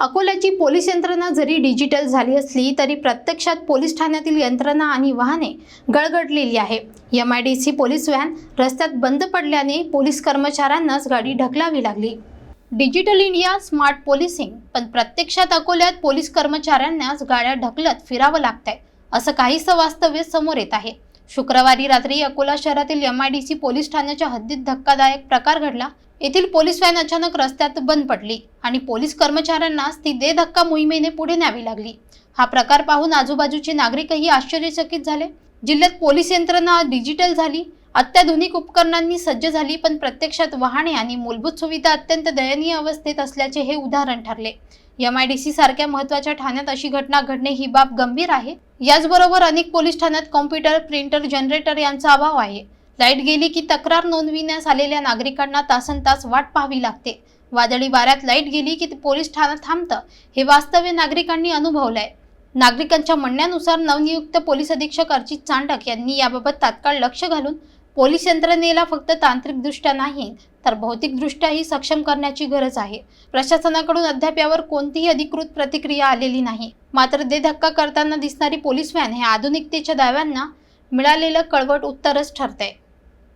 अकोल्याची पोलीस यंत्रणा जरी डिजिटल झाली असली तरी प्रत्यक्षात पोलीस ठाण्यातील यंत्रणा आणि वाहने गळगडलेली आहे. M I D C police van रस्त्यात बंद पडल्याने पोलीस कर्मचाऱ्यांनाच गाडी ढकलावी लागली. डिजिटल इंडिया स्मार्ट पोलिसिंग पण प्रत्यक्षात अकोल्यात पोलीस कर्मचाऱ्यांनाच गाड्या ढकलत फिरावं लागतंय असं काहीसं वास्तव्य समोर येत आहे. शुक्रवारी रात्री अकोला शहरातील M I D C police ठाण्याच्या हद्दीत धक्कादायक प्रकार घडला येथील पोलीस व्हॅन अचानक रस्त्यात बंद पडली आणि पोलीस कर्मचाऱ्यांनाच ती दे धक्का मोहिमेने पुढे न्यावी लागली. हा प्रकार पाहून आजूबाजूचे नागरिकही आश्चर्यचकित झाले. जिल्ह्यात पोलीस यंत्रणा डिजिटल झाली अत्याधुनिक उपकरणांनी सज्ज झाली पण प्रत्यक्षात वाहने आणि मूलभूत सुविधा अत्यंत दयनीय अवस्थेत असल्याचे हे उदाहरण ठरले. एम आय डी सी सारख्या महत्त्वाच्या ठाण्यात अशी घटना घडणे ही बाब गंभीर आहे. याचबरोबर अनेक पोलीस ठाण्यात कॉम्प्युटर प्रिंटर जनरेटर यांचा अभाव आहे. लाइट गेली की तक्रार नोंदविण्यास आलेल्या नागरिकांना तासन तास वाट पाहावी लागते. वादळी वाऱ्यात लाइट गेली की पोलीस ठाणं थांबतं हे वास्तव्य नागरिकांनी अनुभवलंय. नागरिकांच्या म्हणण्यानुसार नवनियुक्त पोलीस अधीक्षक अर्जित चांडक यांनी याबाबत तात्काळ लक्ष घालून पोलीस यंत्रणेला फक्त तांत्रिकदृष्ट्या नाही तर भौतिकदृष्ट्याही सक्षम करण्याची गरज आहे. प्रशासनाकडून अद्याप यावर कोणतीही अधिकृत प्रतिक्रिया आलेली नाही. मात्र दे धक्का करताना दिसणारी पोलीस व्हॅन हे आधुनिकतेच्या दाव्यांना मिळालेलं कळवट उत्तरच ठरतंय.